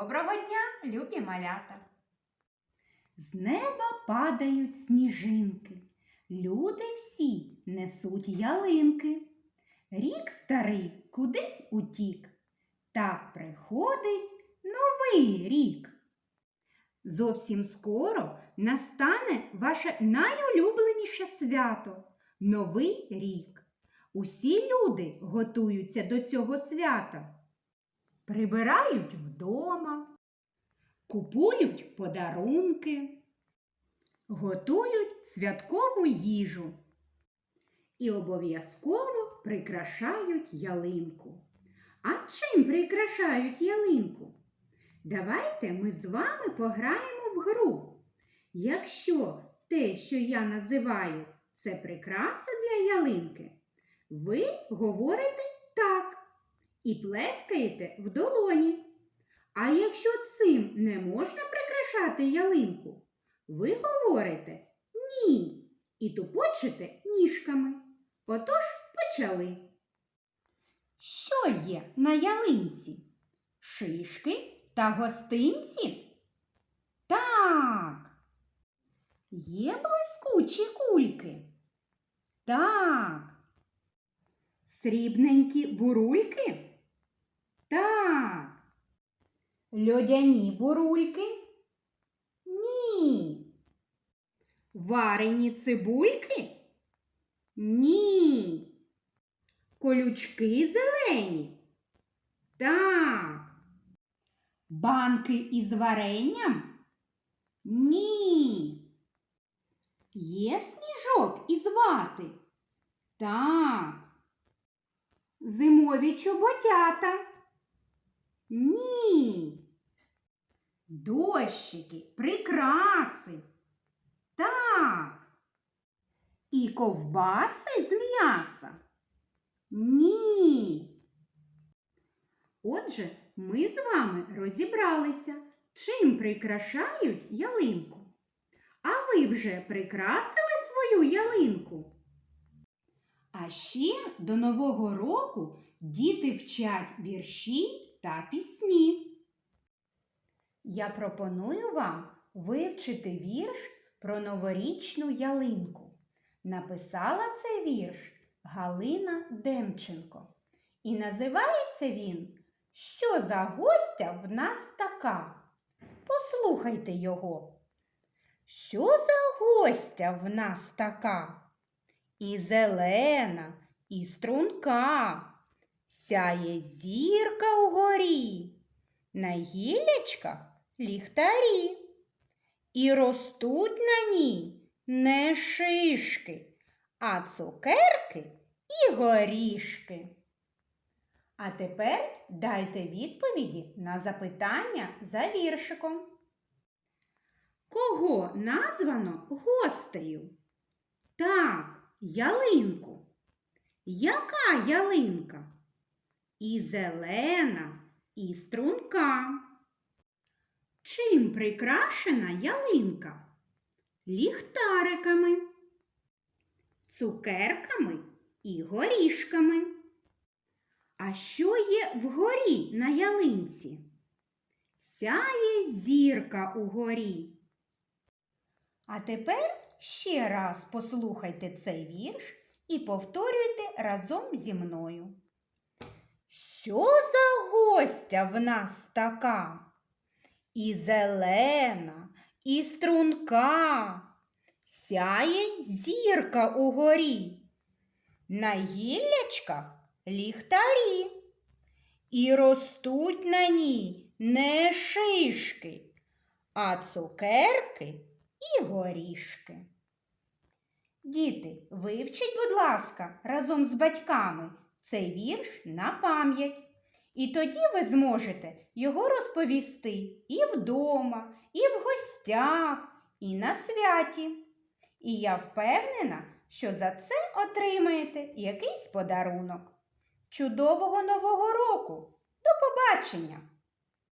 Доброго дня, любі малята! З неба падають сніжинки, люди всі несуть ялинки. Рік старий кудись утік, так приходить новий рік. Зовсім скоро настане ваше найулюбленіше свято Новий рік. Усі люди готуються до цього свята. Прибирають вдома, купують подарунки, готують святкову їжу і обов'язково прикрашають ялинку. А чим прикрашають ялинку? Давайте ми з вами пограємо в гру. Якщо те, що я називаю, це прикраса для ялинки, ви говорите так і плескаєте в долоні. А якщо цим не можна прикрашати ялинку, ви говорите ні і тупочете ніжками. Отож почали. Що є на ялинці? Шишки та гостинці? Так. Є блискучі кульки? Так. Срібненькі бурульки? Так. Льодяні бурульки? Ні. Варені цибульки? Ні. Колючки зелені? Так. Банки із варенням? Ні. Є сніжок із вати? Так. Зимові чоботята? Ні. Дощики, прикраси. Так. І ковбаси з м'яса? Ні. Отже, ми з вами розібралися, чим прикрашають ялинку. А ви вже прикрасили свою ялинку? А ще до Нового року діти вчать вірші та пісні. Я пропоную вам вивчити вірш про новорічну ялинку. Написала цей вірш Галина Демченко. І називається він Що за гостя в нас така? Послухайте його. Що за гостя в нас така? І зелена, і струнка, сяє зірка угорі, на гіллячках ліхтарі, і ростуть на ній не шишки, а цукерки і горішки. А тепер дайте відповіді на запитання за віршиком. Кого названо гостею? Так, ялинку. Яка ялинка? І зелена, і струнка. Чим прикрашена ялинка? Ліхтариками, цукерками і горішками. А що є вгорі на ялинці? Сяє зірка угорі. А тепер ще раз послухайте цей вірш і повторюйте разом зі мною. Що за гостя в нас така? І зелена, і струнка, сяє зірка угорі, на гіллячках ліхтарі, і ростуть на ній не шишки, а цукерки і горішки. Діти, вивчіть, будь ласка, разом з батьками цей вірш на пам'ять. І тоді ви зможете його розповісти і вдома, і в гостях, і на святі. І я впевнена, що за це отримаєте якийсь подарунок. Чудового Нового року! До побачення!